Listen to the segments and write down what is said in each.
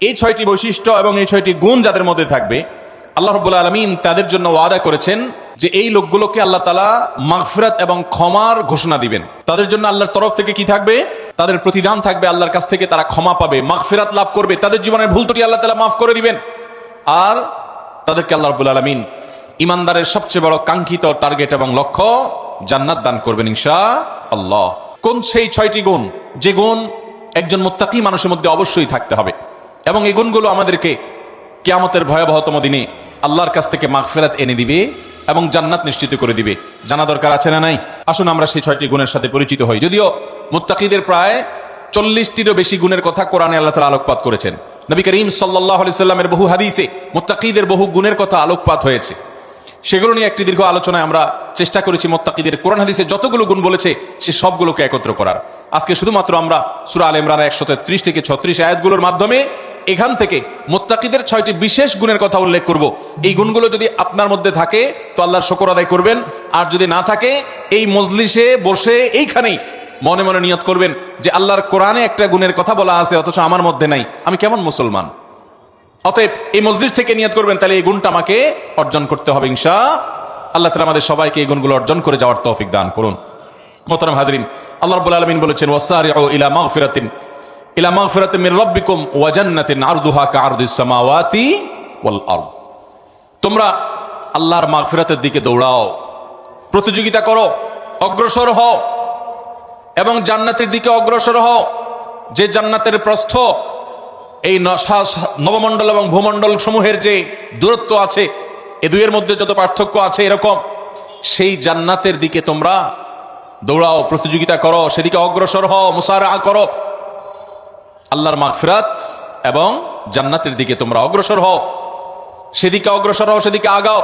এই ছয়টি বৈশিষ্ট্য এবং এই ছয়টি গুণ যাদের মধ্যে থাকবে, আল্লাহ রব্বুল আলমিন তাদের জন্য ওয়াদা করেছেন যে এই লোকগুলোকে আল্লাহ তালা মাগফিরাত এবং ক্ষমার ঘোষণা দিবেন। তাদের জন্য আল্লাহর তরফ থেকে কি থাকবে? তাদের প্রতিদান থাকবে আল্লাহর কাছ থেকে, তারা ক্ষমা পাবে, মাগফিরাত লাভ করবে। তাদের জীবনের ভুল ত্রুটি আল্লাহ তালা মাফ করে দিবেন। আর তাদেরকে আল্লাহ রব্বুল আলমিন ইমানদারের সবচেয়ে বড় কাঙ্ক্ষিত টার্গেট এবং লক্ষ্য জান্নাত দান করবেন ইনশা আল্লাহ কোন সেই ছয়টি গুণ? যে গুণ একজন মোত্তাকি মানুষের মধ্যে অবশ্যই থাকতে হবে। এবং এই গুণগুলো আমাদেরকে কেয়ামতের ভয়াবহতম দিনে আল্লাহর কাছ থেকে মাগফেরাত এনে দিবে এবং জান্নাত নিশ্চিত করে দিবে। জানা দরকার আছে না নাই? আসুন আমরা সেই ছয়টি গুণের সাথে পরিচিত হই। যদিও মুত্তাকিদের প্রায় চল্লিশটিরও বেশি গুণের কথা কোরআনে আল্লাহ তালা আলোকপাত করেছেন। নবী করিম সাল্লাহ সাল্লামের বহু হাদিসে মোত্তাকিদের বহু গুণের কথা আলোকপাত হয়েছে। সেগুলো নিয়ে একটি দীর্ঘ আলোচনায় আমরা চেষ্টা করেছি মোত্তাকিদের কোরআন হাদিসে যতগুলো গুণ বলেছে, সে সবগুলোকে একত্র করার। আজকে শুধুমাত্র আমরা সুরা আল একশো ত্রিশ থেকে ছত্রিশ আয়াতগুলোর মাধ্যমে এখান থেকে মোত্তাকিদের ছয়টি বিশেষ গুণের কথা উল্লেখ করব। এই গুণগুলো যদি আপনার মধ্যে থাকে, তো আল্লাহর শকর আদায় করবেন। আর যদি না থাকে, এই মজলিসে বসে এইখানেই মনে মনে নিয়ত করবেন যে আল্লাহর কোরআনে একটা গুণের কথা বলা আছে, অথচ আমার মধ্যে নাই। আমি কেমন মুসলমান? অতএব এই মসজিদ থেকে নিয়ত করবেন, তাহলে এই গুণটা আমাকে অর্জন করতে হবে ইনশা। আল্লাহ তালা আমাদের সবাইকে এই গুণগুলো অর্জন করে যাওয়ার তৌফিক দান করুন। মোহতারাম হাজরিন, আল্লাহ রাব্বুল আলামিন বলেছেন, ওয়াসারিউ ইলা মাগফিরাতিন। ইলা মাগফিরাতিন মির রাব্বিকুম ওয়া জান্নাতিন আরদুহা কাআরদিস সামাওয়াতি ওয়াল আরদ। তোমরা আল্লাহর মাগফিরাতের দিকে দৌড়াও, প্রতিযোগিতা করো, অগ্রসর হও এবং জান্নাতের দিকে অগ্রসর হও। যে জান্নাতের প্রস্থ, এই ন- সা- সা- নবমণ্ডল এবং ভূমণ্ডল সমূহের যে দূরত্ব আছে, এ দুইয়ের মধ্যে যত পার্থক্য আছে এরকম, সেই জান্নাতের দিকে তোমরা দৌড়াও, প্রতিযোগিতা করো, সেদিকে অগ্রসর হও মুসারা করো। আল্লাহর মাগফিরাত এবং জান্নাতের দিকে তোমরা অগ্রসর হও। সেদিকে অগ্রসর হও, সেদিকে আগাও।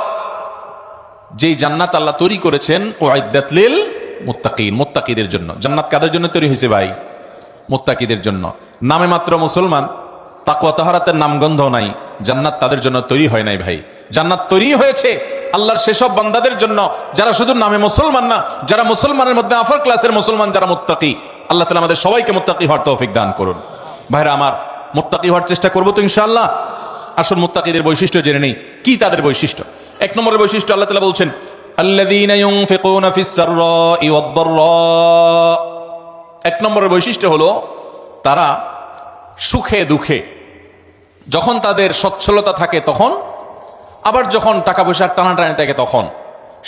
যেই জান্নাত আল্লাহ তৈরি করেছেন ও আইদাতলিল মুত্তাকিন, মুত্তাকিদের জন্য। জান্নাত কাদের জন্য তৈরি হয়েছে ভাই? মুত্তাকিদের জন্য। নামে মাত্র মুসলমান, তাকওয়া তাহারাতের নামগন্ধ নাই। জান্নাত তাদের জন্য তৈরি হয় নাই ভাই। জান্নাত তৈরি হয়েছে আল্লাহর সেসব বান্দাদের জন্য। যারা শুধু নামে মুসলমান না, যারা মুসলমানের মধ্যে আফার ক্লাসের মুসলমান, যারা মুত্তাকি, আল্লাহ তালা আমাদের সবাইকে মুত্তাকি হওয়ার তৌফিক দান করুন। ভাইরা আমার, মোত্তাকি হওয়ার চেষ্টা করব তো ইনশাল্লাহ আসল মোত্তাকিদের বৈশিষ্ট্য জেনে নেই। কি তাদের বৈশিষ্ট্য? এক নম্বরের বৈশিষ্ট্য আল্লাহ তালা বলছেন এক নম্বরের বৈশিষ্ট্য হলো, তারা সুখে দুঃখে, যখন তাদের সচ্ছলতা থাকে তখন, আবার যখন টাকা পয়সার টানাটানি থাকে তখন,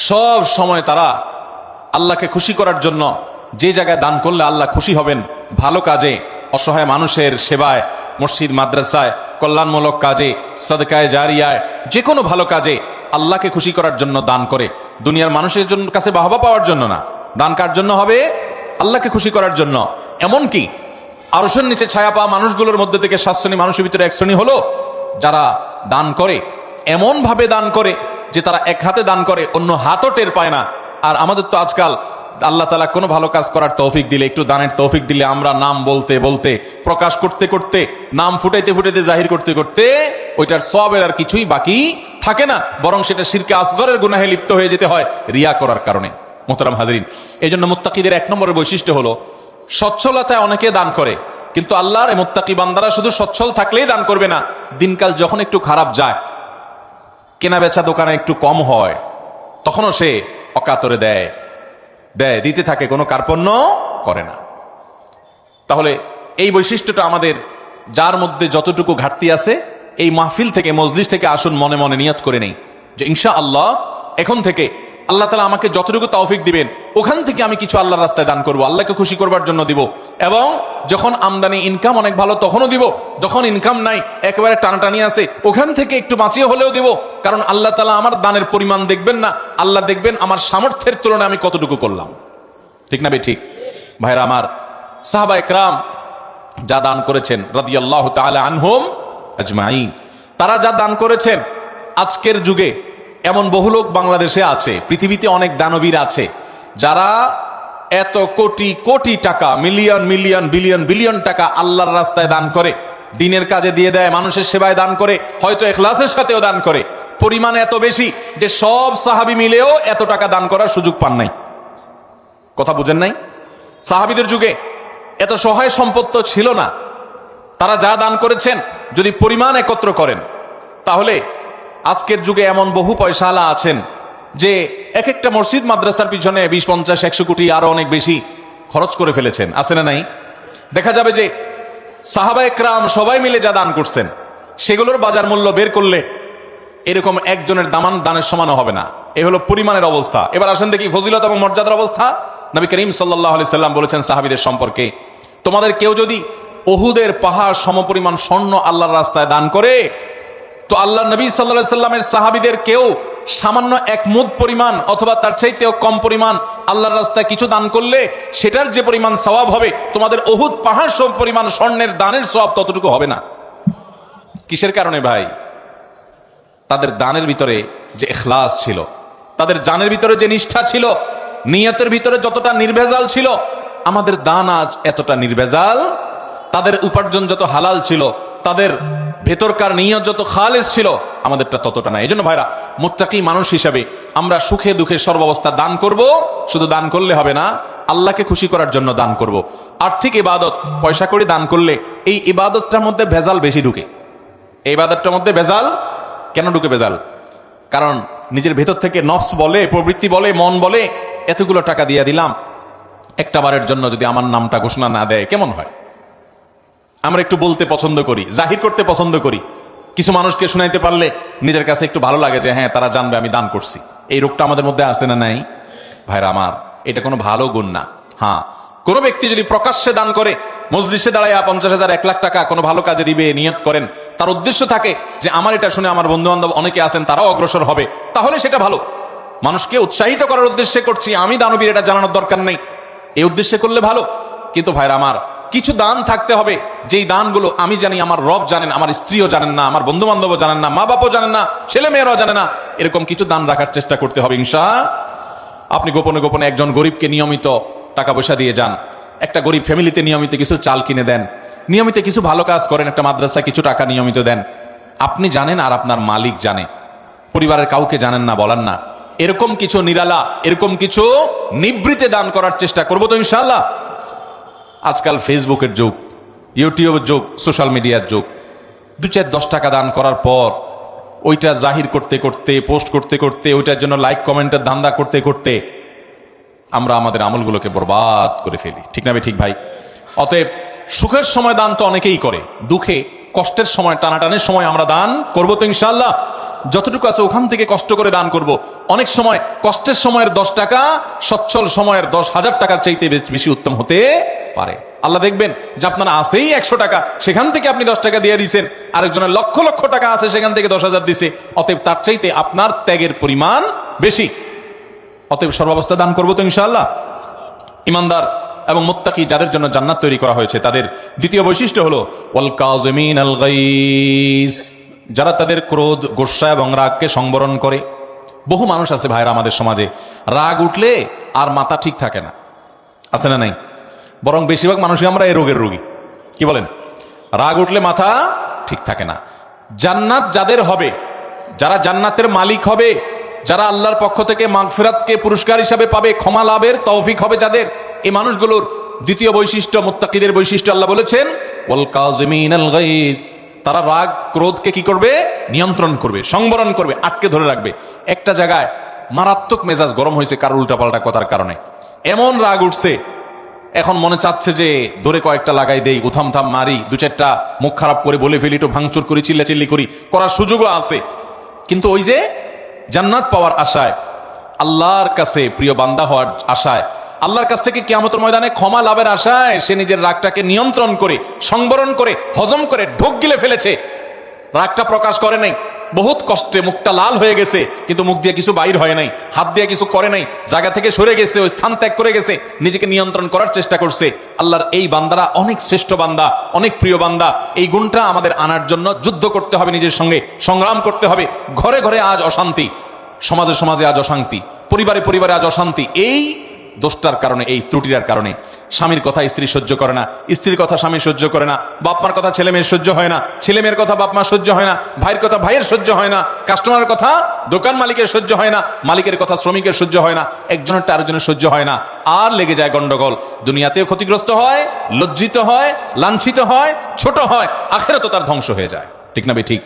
সব সময় তারা আল্লাহকে খুশি করার জন্য যে জায়গায় দান করলে আল্লাহ খুশি হবেন, ভালো কাজে অসহায় মানুষের সেবায়, মসজিদ, মাদ্রাসায়, কল্যাণমূলক কাজে, সদকায় জারিয়ায় যে কোনো ভালো কাজে আল্লাহকে খুশি করার জন্য দান করে। দুনিয়ার মানুষের জন্য কাছে বাহবা পাওয়ার জন্য না। দান কার জন্য হবে? আল্লাহকে খুশি করার জন্য। এমনকি আরশের নিচে ছায়া পাওয়া মানুষগুলোর মধ্যে থেকে সাত শ্রেণি মানুষের ভিতরে এক শ্রেণি হলো, যারা দান করে, এমনভাবে দান করে যে তারা এক হাতে দান করে, অন্য হাতও টের পায় না। আর আমাদের তো আজকাল আল্লাহ তালা কোনো ভালো কাজ করার তৌফিক দিলে, একটু দানের তৌফিক দিলে আমরা নাম বলতে বলতে, প্রকাশ করতে করতে, নাম ফুটাইতে ফুটাইতে, জাহির করতে করতে ওইটার সবের আর কিছুই বাকি থাকে না। বরং সেটা শিরকে আসগরের গুনাহে লিপ্ত হয়ে যেতে হয় রিয়া করার কারণে। মোহতারাম হাজরিন এই জন্য মুত্তাকিদের এক নম্বরের বৈশিষ্ট্য হলো, সচ্ছলতায় অনেকে দান করে, কিন্তু আল্লাহর মুত্তাকি বান্দারা শুধু সচ্ছল থাকলেই দান করবে না। দিনকাল যখন একটু খারাপ যায় কেনা বেচা দোকানে একটু কম হয়, তখনও সে অকাতরে দেয়। দেয় দিতে থাকে, কোনো কার্পণ্য করে না। তাহলে এই বৈশিষ্ট্যটা আমাদের যার মধ্যে যতটুকু ঘাটতি আছে, এই মাহফিল থেকে মসজিদ থেকে আসুন মনে মনে নিয়ত করে নেই যে ইনশা আল্লাহ এখন থেকে আল্লাহ তালা আমাকে যতটুকু তৌফিক দিবেন, ওখান থেকে আমি কিছু আল্লাহর রাস্তায় দান করব, আল্লাহকে খুশি করবার জন্য দিব। এবং যখন আমদানি ইনকাম অনেক ভালো, তখনও দিব। যখন ইনকাম নাই, একেবারে টানাটানি আছে, ওখান থেকে একটু বাঁচিয়ে হলেও দিব। কারণ আল্লাহ তালা আমার দানের পরিমাণ দেখবেন না, আল্লাহ দেখবেন আমার সামর্থ্যের তুলনায় আমি কতটুকু করলাম। ঠিক না বে ঠিক। ভাইরা আমার, সাহাবা একরাম যা দান করেছেন, রাদিয়াল্লাহু তাআলা আনহুম আজমাইন, তারা যা দান করেছেন, আজকের যুগে এমন বহু লোক বাংলাদেশে আছে, পৃথিবীতে অনেক দানবীর আছে, যারা এত কোটি কোটি টাকা, মিলিয়ন মিলিয়ন, বিলিয়ন বিলিয়ন টাকা আল্লাহর রাস্তায় দান করে, দিনের কাজে দিয়ে দেয়, মানুষের সেবায় দান করে, হয়তো এখলাসের সাথেও দান করে। পরিমাণ এত বেশি যে সব সাহাবি মিলেও এত টাকা দান করার সুযোগ পান নাই। কথা বুঝেন নাই? সাহাবিদের যুগে এত সহায় সম্পদ তো ছিল না। তারা যা দান করেছেন, যদি পরিমাণ একত্র করেন, তাহলে আজকের যুগে এমন বহু পয়সাওয়ালা আছেন যে এক একটা মসজিদ মাদ্রাসার পিছনে বিশ, পঞ্চাশ, একশো কোটি আরও অনেক বেশি খরচ করে ফেলেছেন। আছে না নাই? দেখা যাবে যে সাহাবা একরাম সবাই মিলে যা দান করছেন, সেগুলোর বাজার মূল্য বের করলে এরকম একজনের দামান দানের সমানও হবে না। এ হলো পরিমাণের অবস্থা। এবার আসেন দেখি ফজিলত এবং মর্যাদার অবস্থা। নবী করিম সাল্লাহ আলি সাল্লাম বলেছেন সাহাবিদের সম্পর্কে, তোমাদের কেউ যদি ওহুদের পাহাড় সমপরিমাণ স্বর্ণ আল্লাহর রাস্তায় দান করে তো আল্লাহ নবী সাল্লাহ সাল্লামের সাহাবিদের কেউ সামান্য এক মুদ পরিমাণ অথবা তার চাইতেও কম পরিমাণ আল্লাহর রাস্তায় কিছু দান করলে সেটার যে পরিমাণ সওয়াব হবে, তোমাদের ওহুদ পাহাড় সম পরিমাণ স্বর্ণের দানের সওয়াব ততটুকু হবে না। কিসের কারণে ভাই? তাদের দানের ভিতরে যে এখলাস ছিল, তাদের জানের ভিতরে যে নিষ্ঠা ছিল, নিয়তের ভিতরে যতটা নির্ভেজাল ছিল, আমাদের দান আজ এতটা নির্ভেজাল তাদের উপার্জন যত হালাল ছিল, তাদের ভেতরকার নিয়ত যত খালেজ ছিল, আমাদেরটা ততটা না এই জন্য ভাইরা, মুত্তাকি মানুষ হিসাবে আমরা সুখে দুঃখে সর্বাবস্থা দান করব, শুধু দান করলে হবে না, আল্লাহকে খুশি করার জন্য দান করব। আর্থিক ইবাদত, পয়সা করে দান করলে এই ইবাদতটার মধ্যে ভেজাল বেশি ঢুকে। এই ইবাদতটার মধ্যে ভেজাল? কেন ঢুকে ভেজাল? কারণ নিজের ভেতর থেকে নফস বলে, প্রবৃত্তি বলে, মন বলে, এতগুলো টাকা দিয়ে দিলাম। একটা বারের জন্য যদি আমার নামটা ঘোষণা না দেয়, কেমন হয়? আমরা একটু বলতে পছন্দ করি, জাহির করতে পছন্দ করি। কিছু মানুষকে শুনাইতে পারলে নিজের কাছে একটু ভালো লাগে যে হ্যাঁ তারা জানবে, আমি দান করছি। এই রোগটা আমাদের মধ্যে আছে না নাই? ভাইরা আমার, এটা কোনো ভালো গুণ না। হ্যাঁ কোনো ব্যক্তি যদি প্রকাশ্যে দান করে মসজিদে দাঁড়ায় পঞ্চাশ হাজার, এক লাখ টাকা কোনো ভালো কাজে দিবে, নিয়ত করেন, তার উদ্দেশ্য থাকে যে, আমার এটা শুনে আমার বন্ধু বান্ধব অনেকে আছেন, তারাও অগ্রসর হবে। তাহলে সেটা ভালো। মানুষকে উৎসাহিত করার উদ্দেশ্যে করছি, আমি দানবীর এটা জানানোর দরকার নেই। এই উদ্দেশ্যে করলে ভালো। কিন্তু ভাইরা আমার কিছু দান থাকতে হবে। যেই দানগুলো আমি জানি আমার রব জানেন, আমার স্ত্রীও জানেন না, আমার বন্ধু বান্ধবও জানেন না মা বাপও জানেন না ছেলে মেয়েরাও জানে না, এরকম কিছু দান রাখার চেষ্টা করতে হবে ইনশা। আপনি গোপনে গোপনে একজন গরিবকে নিয়মিত টাকা পয়সা দিয়ে যান। একটা গরিব ফ্যামিলিতে নিয়মিত কিছু চাল কিনে দেন। নিয়মিত কিছু ভালো কাজ করেন, একটা মাদ্রাসা কিছু টাকা নিয়মিত দেন। আপনি জানেন আর আপনার মালিক জানে। পরিবারের কাউকে জানেন না বলেন না। এরকম কিছু নিরালা, এরকম কিছু নিবৃতে দান করার চেষ্টা করব তো ইনশাল্লাহ আজকাল ফেসবুকের যুগ, ইউটিউবের যুগ, সোশ্যাল মিডিয়ার যুগ। দু চার দশ টাকা দান করার পর ওইটা জাহির করতে করতে, পোস্ট করতে করতে, ওইটার জন্য লাইক, কমেন্টের ধান্দা করতে করতে আমরা আমাদের আমলগুলোকে বরবাদ করে ফেলি। ঠিক না ঠিক ভাই? অতএব সুখের সময় দান তো অনেকেই করে, দুঃখে, কষ্টের সময়, টানাটানের সময় আমরা দান করব তো ইনশাল্লাহ যতটুকু আছে ওখান থেকে কষ্ট করে দান করব। অনেক সময় কষ্টের সময়ের দশ টাকা, সচ্ছল সময়ের দশ হাজার টাকার চাইতে বেশ- বেশি উত্তম হতে পারে। আল্লাহ দেখবেন যে আপনার আছেই একশো টাকা, সেখান থেকে আপনি দশ টাকা দিয়ে দিয়েছেন আরেকজনের লক্ষ লক্ষ টাকা আছে, সেখান থেকে দশ হাজার দিছে। অতএব তার চাইতে আপনার ত্যাগের পরিমাণ বেশি। অতএব সর্বাবস্থা দান করব তো ইনশাআল্লাহ। ইমানদার এবং মোত্তাকি যাদের জন্য জান্নাত তৈরি করা হয়েছে, তাদের দ্বিতীয় বৈশিষ্ট্য হলো, ওয়াল কাযিমিন আল গাইজ। যারা তাদের ক্রোধ গোস্বা এবং রাগকে সংবরণ করে। বহু মানুষ আছে ভাইরা আমাদের সমাজে। রাগ উঠলে আর মাথা ঠিক থাকে না। আছে না নাই? বরং বেশিরভাগ মানুষই আমরা এই রোগের রোগী। কি বলেন? রাগ উঠলে মাথা ঠিক থাকে না। জান্নাত যাদের হবে, যারা জান্নাতের মালিক হবে, যারা আল্লাহর পক্ষ থেকে মাগফিরাতকে পুরস্কার হিসাবে পাবে, ক্ষমা লাভের তৌফিক হবে যাদের, এই মানুষগুলোর দ্বিতীয় বৈশিষ্ট্য, মুত্তাকিদের বৈশিষ্ট্য আল্লাহ বলেছেন, ওয়াল কাযিমিন আল তারা রাগ ক্রোধকে কি করবে? নিয়ন্ত্রণ করবে, সংবরণ করবে, আটকে ধরে রাখবে। একটা জায়গায় মারাত্মক মেজাজ গরম হয়েছে কারও উল্টাপাল্টা কথার কারণে। এমন রাগ উঠছে এখন মনে চাচ্ছে যে ধরে কয়েকটা লাগাই দেই, উথাম থাম মারি, দু চারটা মুখ খারাপ করে বলে ফেলি, একটু ভাঙচুর করি, চিল্লাচিল্লি করি, করার সুযোগও আছে। কিন্তু ওই যে জান্নাত পাওয়ার আশায়, আল্লাহর কাছে প্রিয় বান্দা হওয়ার আশায়, আল্লাহর কাছ থেকে কিয়ামতের ময়দানে ক্ষমা লাভের আশায় সে নিজের রাগটাকে নিয়ন্ত্রণ করে, সংবরণ করে, হজম করে ঢোক গিলে ফেলেছে। রাগটা প্রকাশ করে নাই। কষ্টে মুখটা লাল হয়ে গেছে, কিন্তু মুখ দিয়ে কিছু বাইর হয় নাই, হাত দিয়ে কিছু করে নাই, জায়গা থেকে সরে গেছে, ওই স্থান ত্যাগ করে গেছে, নিজেকে নিয়ন্ত্রণ করার চেষ্টা করছে। আল্লাহর এই বান্দারা অনেক শ্রেষ্ঠ বান্দা, অনেক প্রিয় বান্দা। এই গুণটা আমাদের আনার জন্য যুদ্ধ করতে হবে, নিজের সঙ্গে সংগ্রাম করতে হবে। ঘরে ঘরে আজ অশান্তি, সমাজে সমাজে আজ অশান্তি, পরিবারে পরিবারে আজ অশান্তি। এই দোষটার কারণে, এই ত্রুটিটার কারণে। স্বামীর কথা স্ত্রী সহ্য করে না, স্ত্রীর কথা স্বামী সহ্য করে না বাপমার কথা ছেলে মেয়ের সহ্য হয় না, ছেলে মেয়ের কথা বাপমা সহ্য হয় না, ভাইয়ের কথা ভাইয়ের সহ্য হয় না কাস্টমারের কথা দোকান মালিকের সহ্য হয় না, মালিকের কথা শ্রমিকের সহ্য হয় না, একজনের আরেকজনের সহ্য হয় না। আর লেগে যায় গন্ডগোল। দুনিয়াতেও ক্ষতিগ্রস্ত হয়, লজ্জিত হয়, লাঞ্ছিত হয়, ছোট হয়, আখেরাতও তার ধ্বংস হয়ে যায়। ঠিক না বে ঠিক।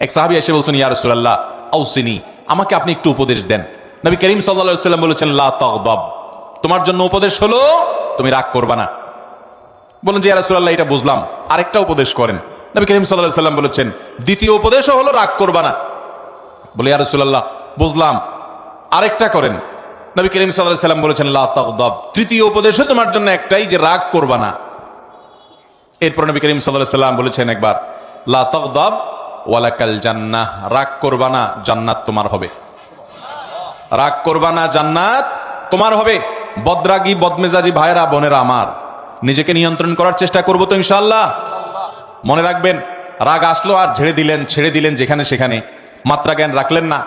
এক সাহাবি এসে বলছেন, ইয়া রাসূলুল্লাহ, আউসিনি, আমাকে আপনি একটু উপদেশ দেন। নবী করিম আলাইহি সাল্লাম বলেছেন, লা তাগদাব। তোমার জন্য উপদেশ হলো, তুমি রাগ করবা না। বলেন যে রাসূলুল্লাহ, এটা বুঝলাম। আরেকটা উপদেশ করেন। নবী করিম আলাইহি সাল্লাম বলেছেন, দ্বিতীয় উপদেশও হলো, রাগ করবা না। বলে, ইয়া রাসূলুল্লাহ, বুঝলাম। আরেকটা করেন। নবী করিম আলাইহি সাল্লাম বলেছেন, লা তাগদাব। তৃতীয় উপদেশও তোমার জন্য একটাই যে, রাগ করবা না। এরপর নবী করিম আলাইহি সাল্লাম বলেছেন একবার, লা তাগদাব ওয়ালাকাল জান্নাহ। রাগ করবা না, জান্নাত তোমার হবে। রাগ করবা না, জান্নাত তোমার হবে। বদরাগী, বদমেজাজি ভাইরা বোনেরা আমার, নিজেকে নিয়ন্ত্রণ করার চেষ্টা করব তো ইনশাল্লাহ মনে রাখবেন, রাগ আসলো আর ছেড়ে দিলেন ছেড়ে দিলেন যেখানে সেখানে। মাত্রা জ্ঞান রাখলেন না,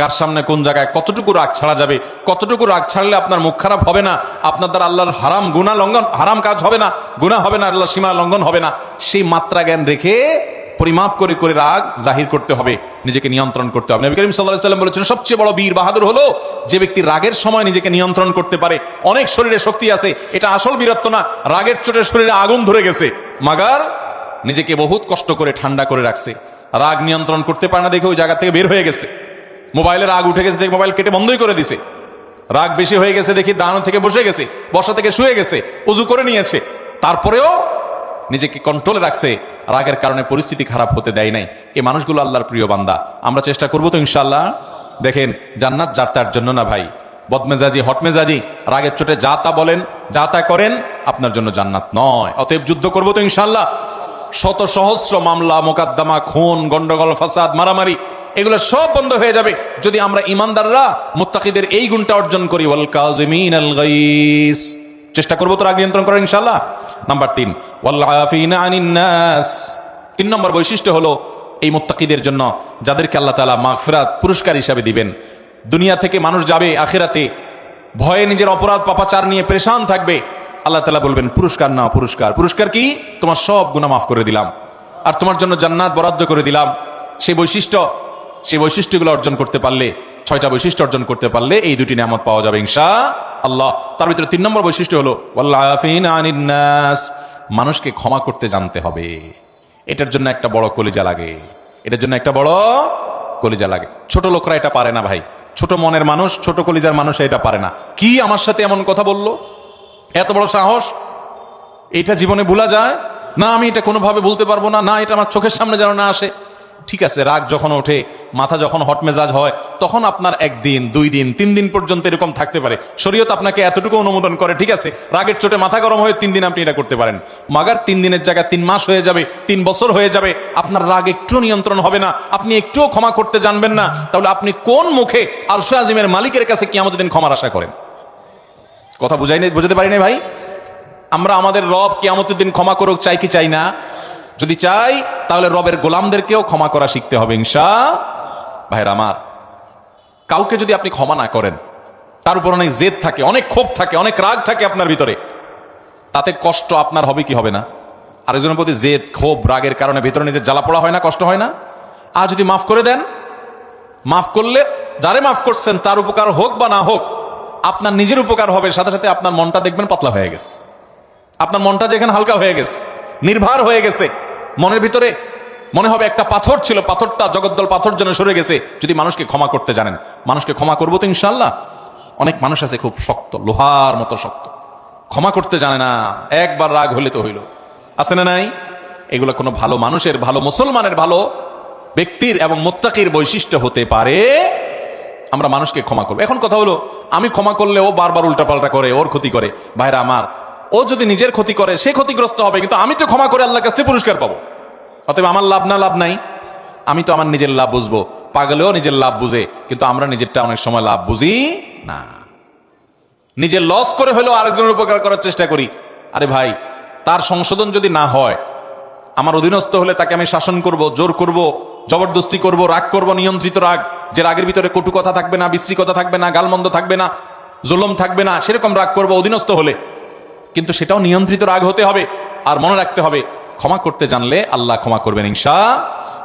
কার সামনে কোন জায়গায় কতটুকু রাগ ছাড়া যাবে, কতটুকু রাগ ছাড়লে আপনার মুখ খারাপ হবে না, আপনার দ্বারা আল্লাহর হারাম গুণা লঙ্ঘন, হারাম কাজ হবে না গুণা হবে না, আল্লাহর সীমা লঙ্ঘন হবে না, সেই মাত্রা জ্ঞান রেখে পরিমাপ করে করে রাগ জাহির করতে হবে, নিজেকে নিয়ন্ত্রণ করতে হবে। নবী করিম সাল্লাহ সাল্লাম বলেছেন, সবচেয়ে বড় বীর বাহাদুর হলো যে ব্যক্তি রাগের সময় নিজেকে নিয়ন্ত্রণ করতে পারে। অনেক শরীরে শক্তি আছে, এটা আসল বীরত্ব না, রাগের চোটে শরীরে আগুন ধরে গেছে। মাগার নিজেকে বহুত কষ্ট করে ঠান্ডা করে রাখছে। রাগ নিয়ন্ত্রণ করতে পারে না দেখে ওই জায়গা থেকে বের হয়ে গেছে। মোবাইলে রাগ উঠে গেছে দেখে মোবাইল কেটে বন্ধই করে দিছে। রাগ বেশি হয়ে গেছে দেখি দাঁড়ানো থেকে বসে গেছে, বসা থেকে শুয়ে গেছে, উজু করে নিয়েছে। তারপরেও নিজেকে কন্ট্রোলে রাখছে, রাগের কারণে পরিস্থিতি খারাপ হতে দেয় নাই। এই মানুষগুলো আল্লাহর প্রিয় বান্দা। আমরা চেষ্টা করব তো ইনশাল্লাহ দেখেন, জান্নাত যার জন্য না ভাই। বদমেজাজি, হটমেজাজি, রাগের চোটে যা তা বলেন, যা তা করেন, আপনার জন্য জান্নাত নয়। অতএব যুদ্ধ করব তো ইনশাল্লাহ শত সহস্র মামলা, মোকাদ্দমা, খুন, গন্ডগোল, ফাসাদ, মারামারি, এগুলো সব বন্ধ হয়ে যাবে। যদি আমরা ইমানদাররা, মুত্তাকিদের এই গুণটা অর্জন করি, ওয়াল কাযিমিন আল গাইস। চেষ্টা করব তো রাগ নিয়ন্ত্রণ করার ইনশাল্লাহ নাম্বার তিন নাস তিন নম্বর বৈশিষ্ট্য হলো এই মোত্তাকিদের জন্য যাদেরকে আল্লাহ তাআলা মাগফিরাত, পুরস্কার হিসাবে দিবেন। দুনিয়া থেকে মানুষ যাবে, আখিরাতে ভয়ে নিজের অপরাধ, পাপাচার নিয়ে পরেশান থাকবে। আল্লাহ তালা বলবেন, পুরস্কার না পুরস্কার। পুরস্কার কি? তোমার সব গুণা মাফ করে দিলাম। আর তোমার জন্য জান্নাত বরাদ্দ করে দিলাম। সেই বৈশিষ্ট্য, সেই বৈশিষ্ট্যগুলো অর্জন করতে পারলে ছয়টা বৈশিষ্ট্য অর্জন করতে পারলে এই দুটি নামত পাওয়া যাবে, ইনশা আল্লাহ। তার ভিতরে তিন নম্বর বৈশিষ্ট্য হলো মানুষকে ক্ষমা করতে জানতে হবে। এটার জন্য একটা বড় কলিজা লাগে। এটার জন্য একটা বড় কলিজা লাগে। ছোট লোকরা এটা পারে না ভাই। ছোট মনের মানুষ, ছোট কলিজার মানুষ এটা পারে না। কি আমার সাথে এমন কথা বলল? এত বড় সাহস? এটা জীবনে ভোলা যায়? না, আমি এটা কোনোভাবে বলতে পারব না। না, এটা আমার চোখের সামনে যেন না আসে। ঠিক আছে, রাগ যখন ওঠে, মাথা যখন হট মেজাজ হয়, তখন আপনার একদিন, দুই দিন, তিন দিন পর্যন্ত এরকম থাকতে পারে। শরীয়ত আপনাকে এতটুকু অনুমোদন করে, ঠিক আছে, রাগের চোটে মাথা গরম হয়ে তিন দিন আপনি এটা করতে পারেন। মাগার তিন দিনের জায়গায় তিন মাস হয়ে যাবে, তিন বছর হয়ে যাবে, আপনার রাগ একটুও নিয়ন্ত্রণ হবে না, আপনি একটুও ক্ষমা করতে জানবেন না, তাহলে আপনি কোন মুখে আরশে আজিমের মালিকের কাছে কি আমাদের দিন ক্ষমার আশা করেন? কথা বুঝাই নাই বুঝতে পারি না ভাই? আমরা আমাদের রব কিয়ামতের দিন ক্ষমা করুক, চাই কি চাই না? যদি চাই, তাহলে রবের গোলামদেরকেও ক্ষমা করা শিখতে হবে, ইনশা ভাইরা আমার। কাউকে যদি আপনি ক্ষমা না করেন, তার উপর অনেক জেদ থাকে, অনেক ক্ষোভ থাকে, অনেক রাগ থাকে আপনার ভিতরে, তাতে কষ্ট আপনার হবে কি হবে না? আরেকজনের প্রতি জেদ, ক্ষোভ, রাগের কারণে ভিতরে নিজের জ্বালা পোড়া হয় না, কষ্ট হয় না? আর যদি মাফ করে দেন, মাফ করলে যারে মাফ করছেন, তার উপকার হোক বা না হোক, আপনার নিজের উপকার হবে, সাথে সাথে আপনার মনটা দেখবেন পাতলা হয়ে গেছে। আপনার মনটা যেখানে হালকা হয়ে গেছে, নির্ভার হয়ে গেছে মনের ভিতরে মনে হবে একটা পাথর ছিল, পাথরটা জগদ্দল পাথর জন্য সরে গেছে, যদি মানুষকে ক্ষমা করতে জানেন। মানুষকে ক্ষমা করব তো ইনশাল্লাহ অনেক মানুষ আছে খুব শক্ত, লোহার মতো শক্ত। ক্ষমা করতে জানে না, একবার রাগ হলে তো হইল। আছে না নাই? এগুলো কোনো ভালো মানুষের, ভালো মুসলমানের, ভালো ব্যক্তির এবং মোত্তাকির বৈশিষ্ট্য হতে পারে। আমরা মানুষকে ক্ষমা করব। এখন কথা হলো, আমি ক্ষমা করলে ও বারবার উল্টাপাল্টা করে, ওর ক্ষতি করে। ভাইরা আমার, ও যদি নিজের ক্ষতি করে, সে ক্ষতিগ্রস্ত হবে, কিন্তু আমি তো ক্ষমা করে আল্লাহর কাছ পুরস্কার পাবো। অতএব আমার লাভ না, লাভ নাই। আমি তো আমার নিজের লাভ বুঝব। পাগলেও নিজের লাভ বুঝে, কিন্তু আমরা নিজেরটা অনেক সময় লাভ বুঝি না। নিজের লস করে হলেও আরেকজনের উপকার করার চেষ্টা করি। আরে ভাই, তার সংশোধন যদি না হয়, আমার অধীনস্থ হলে তাকে আমি শাসন করব, জোর করব, জবরদস্তি করব, রাগ করব, নিয়ন্ত্রিত রাগ। যে রাগের ভিতরে কটু কথা থাকবে না, বিশ্রী কথা থাকবে না, গালমন্দ থাকবে না, জুলম থাকবে না, সেরকম রাগ করব অধীনস্থ হলে। কিন্তু সেটাও নিয়ন্ত্রিত রাগ হতে হবে, আর মনে রাখতে হবে ক্ষমা করতে জানলে আল্লাহ ক্ষমা করবেন ইনশা।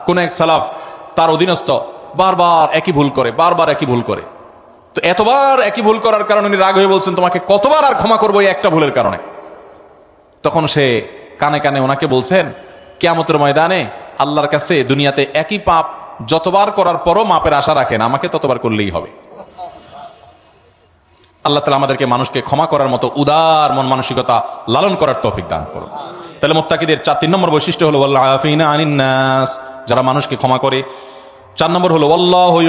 কোন এক সালাফ তার অধীনস্থ বারবার একই ভুল করে, বারবার একই ভুল করে। তো এতবার একই ভুল করার কারণে উনি রাগ হয়ে বলছেন, তোমাকে কতবার আর ক্ষমা করব একটা ভুলের কারণে? তখন সে কানে কানে ওনাকে বলছেন, কেয়ামতের ময়দানে আল্লাহর কাছে দুনিয়াতে একই পাপ যতবার করার পরও মাপের আশা রাখেন, আমাকে ততবার করলেই হবে। আল্লাহ তালা আমাদেরকে মানুষকে ক্ষমা করার মতো উদার মন মানসিকতা লালন করার তৌফিক দান করুন। তাহলে মোত্তাকিদের চার, তিন নম্বর বৈশিষ্ট্য হলো আফিনা আনিন্নাস যারা মানুষকে ক্ষমা করে। চার নম্বর হলো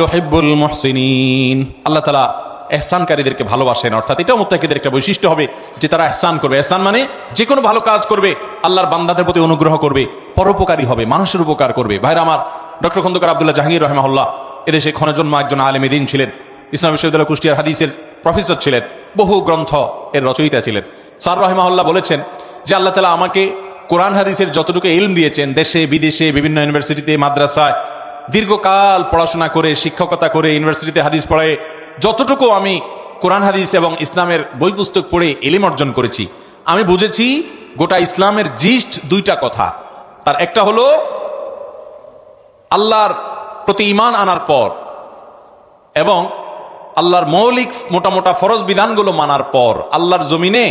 ইউহিব্বুল মুহসিনিন আল্লাহ তালা এহসানকারীদেরকে ভালোবাসেন। অর্থাৎ এটাও মোত্তাকিদের একটা বৈশিষ্ট্য হবে যে তারা এহসান করবে। এহসান মানে যে কোনো ভালো কাজ করবে, আল্লাহর বান্দাদের প্রতি অনুগ্রহ করবে, পরোপকারী হবে, মানুষের উপকার করবে। ভাইরা আমার, ডক্টর খন্দকার আব্দুল্লাহ জাহাঙ্গীর রহমাহুল্লাহ এদেশে ক্ষণজন্ম একজন আলেমে দিন ছিলেন। ইসলাম বিশ্ববিদ্যালয় কুষ্টিয়ার হাদিসের প্রফেসর ছিলেন। বহু গ্রন্থ এর রচয়িতা ছিলেন। স্যার রহিমাহুল্লাহ বলেছেন যে, আল্লাহ তালা আমাকে কোরআন হাদিসের যতটুকু ইলম দিয়েছেন, দেশে, বিদেশে, বিভিন্ন ইউনিভার্সিটিতে মাদ্রাসায়, দীর্ঘকাল পড়াশোনা করে, শিক্ষকতা করে ইউনিভার্সিটিতে হাদিস পড়ে যতটুকু আমি কোরআন হাদিস এবং ইসলামের বই পুস্তক পড়ে এলিম অর্জন করেছি, আমি বুঝেছি গোটা ইসলামের জিস্ট দুইটা কথা। তার একটা হলো, আল্লাহর প্রতি ইমান আনার পর এবং আল্লাহর মৌলিক মোটা মোটা ফরজ বিধানগুলো মানার পর, আল্লাহর জমিনে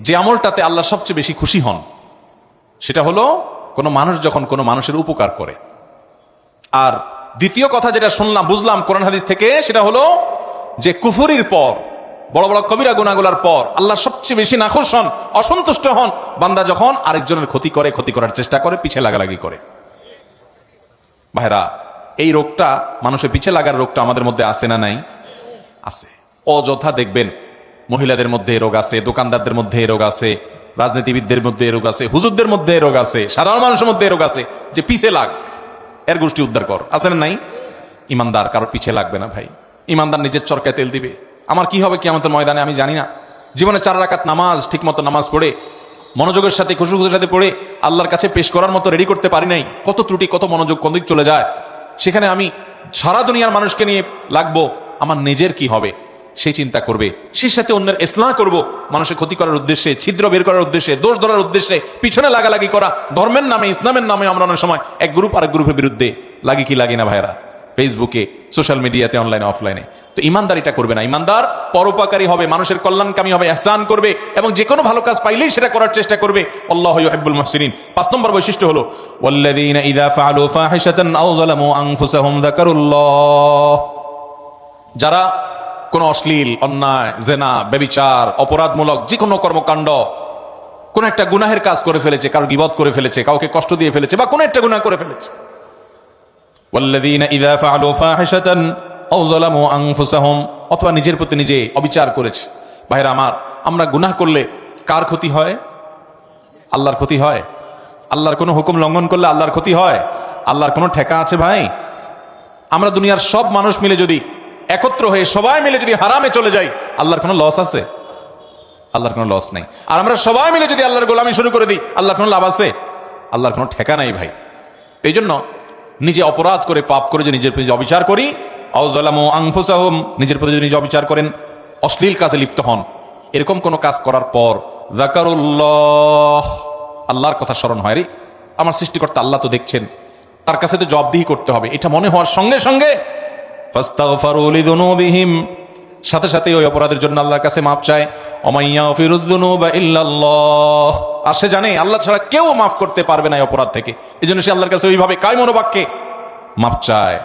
যে আমলটাতে আল্লাহ সবচেয়ে বেশি খুশি হন। সেটা হলো, কোনো মানুষ যখন কোনো মানুষের উপকার করে। আর দ্বিতীয় কথা যেটা শুনলাম, বুঝলাম কোরআন হাদিস থেকে, সেটা হলো যে কুফুরির পর, বড় বড় কবিরা গুনাগুলার পর, আল্লাহ সবচেয়ে বেশি নাখোশ হন, অসন্তুষ্ট হন, বান্দা যখন আরেকজনের ক্ষতি করে, ক্ষতি করার চেষ্টা করে, পিছে লাগালাগি করে। ভাইরা, এই রোগটা, মানুষের পিছে লাগার রোগটা আমাদের মধ্যে আছে না নাই? আছে। অযথা দেখবেন, মহিলাদের মধ্যে রোগ আছে, দোকানদারদের মধ্যে এই রোগ আছে রাজনীতিবিদদের মধ্যে রোগ আছে, হুজুরদের মধ্যে রোগ আছে, সাধারণ মানুষের মধ্যে রোগ আছে, যে পিছে লাগ, এর গোষ্ঠী উদ্ধার কর। আছে না নাই? ইমানদার কারোর পিছে লাগবে না ভাই। ইমানদার নিজের চরকায় তেল দিবে। আমার কি হবে কি আমাদের ময়দানে আমি জানি না। জীবনে চার রাকাত নামাজ, ঠিকমতো নামাজ পড়ে, মনোযোগের সাথে, খুশুখুশুর সাথে পড়ে, আল্লাহর কাছে পেশ করার মতো রেডি করতে পারি নাই। কত ত্রুটি, কত মনোযোগ কোন দিক চলে যায়। সেখানে আমি সারা দুনিয়ার মানুষকে নিয়ে লাগবো। আমার নিজের কি হবে? সেই চিন্তা করবে সেই সাথে অন্যের ইসলাম করব। মানুষের ক্ষতি করার উদ্দেশ্যে, ছিদ্র বের করার উদ্দেশ্যে, দোষ ধরার উদ্দেশ্যে, পিছনে লাগালাগি করা, ধর্মের নামে, ইসলামের নামে আমরা অনেক সময় এক গ্রুপ আরেক গ্রুপের বিরুদ্ধে লাগি কি লাগে না ভাইরা ফেসবুকে সোশ্যাল মিডিয়াতে অনলাইনে অফলাইনে তো ইমানদার এটা করবে না। ইমানদার পরোপকারী হবে, মানুষের কল্যাণকামী হবে, এহসান করবে এবং যে কোনো ভালো কাজ পাইলেই সেটা করার চেষ্টা করবে। আল্লাহ ইউহিব্বুল মুহসিনিন। পাঁচ নম্বর বৈশিষ্ট্য হলো যারা কোনো অশ্লীল, অন্যায়, জেনা, ব্যবিচার, অপরাধমূলক যে কোনো কর্মকাণ্ড কোনো একটা গুনাহের কাজ করে ফেলেছে, কারও বিপদ করে ফেলেছে, কাউকে কষ্ট দিয়ে ফেলেছে বা কোনো একটা গুনাহ করে ফেলেছে। অথবা নিজের প্রতি নিজে অবিচার করেছে, ভাইরা আমার, আমরা গুনাহ করলে কার ক্ষতি হয়? আল্লাহর ক্ষতি হয়। আল্লাহর কোনো হুকুম লঙ্ঘন করলে আল্লাহর ক্ষতি হয়? আল্লাহর কোনো ঠেকা আছে ভাই? আমরা দুনিয়ার সব মানুষ মিলে যদি একত্র হয়ে সবাই মিলে যদি হারামে চলে যাই, আল্লাহর কোনো লস আছে? আল্লাহর কোনো লস নেই। আর আমরা সবাই মিলে যদি আল্লাহর গোলামি শুরু করে দিই, আল্লাহর কোনো লাভ আছে? আল্লাহর কোনো ঠেকা নাই ভাই। এই জন্য নিজে অপরাধ করে, পাপ করে যে নিজের প্রতি অবিচার করি আউজালাম আংফুসাহম নিজের প্রতি নিজে অবিচার করেন, অশ্লীল কাজে লিপ্ত হন। এরকম কোনো কাজ করার পর জাকারুল্লাহ আল্লাহর কথা স্মরণ হয় রে। আমার সৃষ্টিকর্তা আল্লাহ তো দেখছেন। তার কাছে তো জবাবদিহি করতে হবে। এটা মনে হওয়ার সঙ্গে সঙ্গে ফাস্তাগফারু লিযুনুবিহিম। সাথে সাথে ওই অপরাধের জন্য আল্লাহর কাছে মাপ চায় অমাইয়া ফিরুদ্দুনুবা ইল্লাল্লাহ। আর সে জানে, আল্লাহ ছাড়া কেউ মাফ করতে পারবে না এই অপরাধ থেকে। এই জন্য সে আল্লাহর কাছে ওইভাবে কায় মনোবাক্যে মাপ চায়।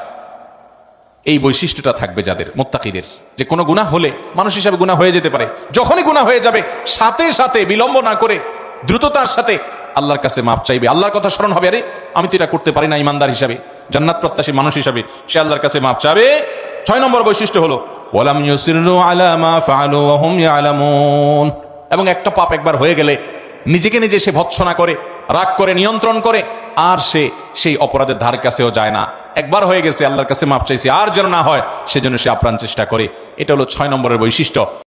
এই বৈশিষ্ট্যটা থাকবে যাদের, মোত্তাকিদের। যে কোনো গুণা হলে, মানুষ হিসাবে গুণা হয়ে যেতে পারে। যখনই গুণা হয়ে যাবে, সাথে সাথে বিলম্ব না করে, দ্রুততার সাথে আল্লাহর কাছে মাপ চাইবে। আল্লাহর কথা স্মরণ হবে, আরে, আমি তো এটা করতে পারি না ইমানদার হিসাবে। জান্নাত প্রত্যাশী মানুষ হিসাবে সে আল্লাহর কাছে মাপ চাবে। ছয় নম্বর বৈশিষ্ট্য হলো, ওয়ালাম ইউসিরু আলা মা ফাআলু ইয়ালামুন। এবং একটা পাপ একবার হয়ে গেলে নিজেকে নিজে সে ভৎসনা করে, রাগ করে, নিয়ন্ত্রণ করে, আর সে সেই অপরাধের ধার কাছেও যায় না। একবার হয়ে গেছে, আল্লাহর কাছে মাপ চাইছে, আর যেন না হয় সেজন্য সে আপ্রাণ চেষ্টা করে। এটা হলো ছয় নম্বরের বৈশিষ্ট্য।